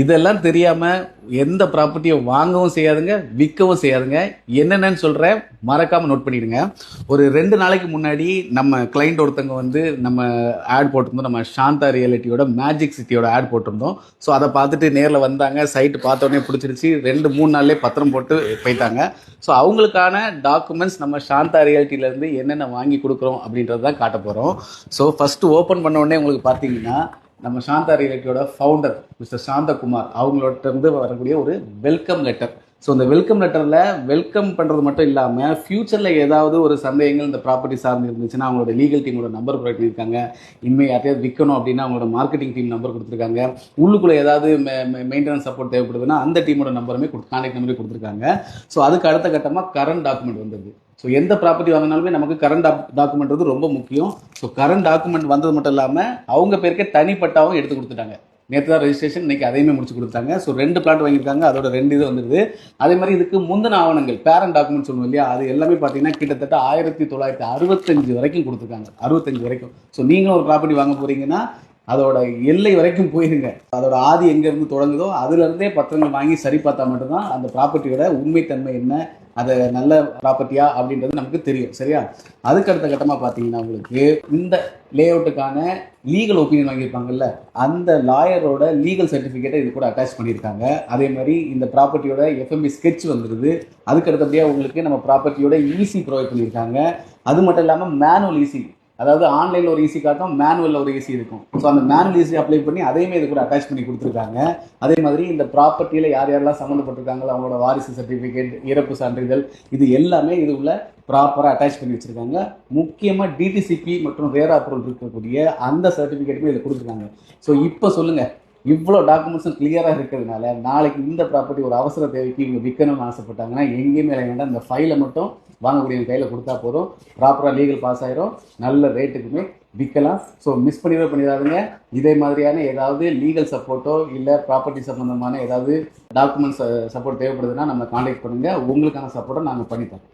இதெல்லாம் தெரியாமல் எந்த ப்ராப்பர்ட்டியை வாங்கவும் செய்யாதுங்க விற்கவும் செய்யாதுங்க. என்னென்னு சொல்கிறேன் மறக்காமல் நோட் பண்ணிடுங்க. ஒரு ரெண்டு நாளைக்கு முன்னாடி நம்ம கிளைண்ட் ஒருத்தவங்க வந்து நம்ம ஆட் போட்டிருந்தோம். நம்ம சாந்தா ரியாலிட்டியோட மேஜிக் சிட்டியோட ஆட் போட்டிருந்தோம். ஸோ அதை பார்த்துட்டு நேரில் வந்தாங்க. சைட்டு பார்த்தோன்னே பிடிச்சிருச்சு. ரெண்டு மூணு நாள்லேயே பத்திரம் போட்டு போயிட்டாங்க. ஸோ அவங்களுக்கான டாக்குமெண்ட்ஸ் நம்ம சாந்தா ரியாலிட்டியிலேருந்து என்னென்ன வாங்கி கொடுக்குறோம் அப்படின்றத தான் காட்ட போகிறோம் ஸோ ஃபஸ்ட்டு ஓப்பன் பண்ண உடனே உங்களுக்கு பார்த்தீங்கன்னா நம்ம சாந்தா ரியாலிட்டியோட ஃபவுண்டர் மிஸ்டர் சாந்தகுமார் அவங்களோட இருந்து வரக்கூடிய ஒரு வெல்கம் லெட்டர் ஸோ இந்த வெல்கம் லெட்டரில் வெல்கம் பண்ணுறது மட்டும் இல்லாமல் ஃப்யூச்சரில் ஏதாவது ஒரு சந்தேகங்கள் இந்த ப்ராப்பர்ட்டி சார்ந்து இருந்துச்சுன்னா அவங்களோட லீகல் டீமோட நம்பர் ப்ரொவைட் பண்ணியிருக்காங்க. இனிமேல் யார்ட்டையாவது விற்கணும் அப்படின்னா அவங்களோட மார்க்கெட்டிங் டீம் நம்பர் கொடுத்துருக்காங்க. உள்ளுக்குள்ளே ஏதாவது மெயின்டெனன்ஸ் சப்போர்ட் தேவைப்படுதுன்னா அந்த டீமோட நம்பருமே கான்டாக்ட் நம்பரே கொடுத்துருக்காங்க. ஸோ அதுக்கு அடுத்த கட்டமாக கரண்ட் டாக்குமெண்ட் வந்தது. ஸோ எந்த ப்ராப்பர்ட்டி வாங்கினாலுமே நமக்கு கரண்ட் டாக்குமெண்ட் வந்து ரொம்ப முக்கியம். ஸோ கரண்ட் டாக்குமெண்ட் வந்தது மட்டும் இல்லாமல் அவங்க பேருக்கே தனிப்பட்டாவும் எடுத்து கொடுத்துட்டாங்க. நேற்று தான் ரெஜிஸ்ட்ரேஷன் இன்னைக்கு அதையுமே முடிச்சு கொடுத்தாங்க. ஸோ ரெண்டு பிளாட் வாங்கியிருக்காங்க. அதோட ரெண்டு இது வந்துருது. அதே மாதிரி இதுக்கு முந்தின ஆவணங்கள் பேரண்ட் டாக்குமெண்ட் சொல்லுவோம் இல்லையா? அது எல்லாமே பார்த்தீங்கன்னா கிட்டத்தட்ட ஆயிரத்தி தொள்ளாயிரத்தி அறுபத்தஞ்சு வரைக்கும் கொடுத்துருக்காங்க. அறுபத்தஞ்சு வரைக்கும். ஸோ நீங்களும் ஒரு ப்ராப்பர்ட்டி வாங்க போகிறீங்கன்னா அதோட எல்லை வரைக்கும் போயிருங்க. அதோட ஆதி எங்கேருந்து தொடங்குதோ அதுலேருந்தே பத்திரங்கள் வாங்கி சரி பார்த்தா மட்டும்தான் அந்த ப்ராப்பர்ட்டியோட உண்மைத்தன்மை என்ன அது நல்ல ப்ராப்பர்ட்டியா அப்படின்றது நமக்கு தெரியும். சரியா? அதுக்கு அடுத்த கட்டமாக பார்த்தீங்கன்னா உங்களுக்கு இந்த லே அவுட்டுக்கான லீகல் ஒப்பீனியன் வாங்கியிருப்பாங்கல்ல அந்த லாயரோட லீகல் சர்டிஃபிகேட்டை இது கூட அட்டாச் பண்ணியிருக்காங்க. அதே மாதிரி இந்த ப்ராப்பர்ட்டியோட எஃப்எம்பி ஸ்கெட்ச் வந்துருது. அதுக்கு அடுத்தபடியாக உங்களுக்கு நம்ம ப்ராப்பர்ட்டியோட ஈசி ப்ரொவைட் பண்ணியிருக்காங்க. அது மட்டும் இல்லாமல் மேனுவல் ஈசி அதாவது ஆன்லைனில் ஒரு ஈஸி காட்டும் மேனுவலில் ஒரு ஈஸி இருக்கும். ஸோ அந்த மேனுவல் ஈஸி அப்ளை பண்ணி அதையுமே இது கூட அட்டாச் பண்ணி கொடுத்துருக்காங்க. அதே மாதிரி இந்த ப்ராப்பர்ட்டியில் யார் யாரெல்லாம் சம்மந்தப்பட்டிருக்காங்களோ அவங்களோட வாரிசு சர்டிஃபிகேட் இறப்பு சான்றிதழ் இது எல்லாமே இது உள்ள ப்ராப்பராக அட்டாச் பண்ணி வச்சுருக்காங்க. முக்கியமாக டிடிசிபி மற்றும் ரேர் அப்ரூவல் இருக்கக்கூடிய அந்த சர்டிஃபிகேட்டுமே இதை கொடுத்துருக்காங்க. ஸோ இப்போ சொல்லுங்கள் இவ்வளோ டாக்குமெண்ட்ஸும் கிளியராக இருக்கிறதுனால நாளைக்கு இந்த ப்ராப்பர்ட்டி ஒரு அவசர தேவைக்கு இவங்க விற்கணும்னு ஆசைப்பட்டாங்கன்னா எங்கேயுமே வேண்டாம் இந்த ஃபைலை மட்டும் வாங்கக்கூடிய கையில் கொடுத்தா போதும். ப்ராப்பராக லீகல் பாஸ் ஆயிரும். நல்ல ரேட்டுக்குமே விற்கலாம். ஸோ மிஸ் பண்ணிடவே பண்ணிடாதுங்க. இதே மாதிரியான ஏதாவது லீகல் சப்போர்ட்டோ இல்லை ப்ராப்பர்ட்டி சம்மந்தமான ஏதாவது டாக்குமெண்ட்ஸ் சப்போர்ட் தேவைப்படுதுன்னா நம்ம காண்டாக்ட் பண்ணுங்கள் உங்களுக்கான சப்போர்ட்டை நாங்கள் பண்ணித்தரோம்.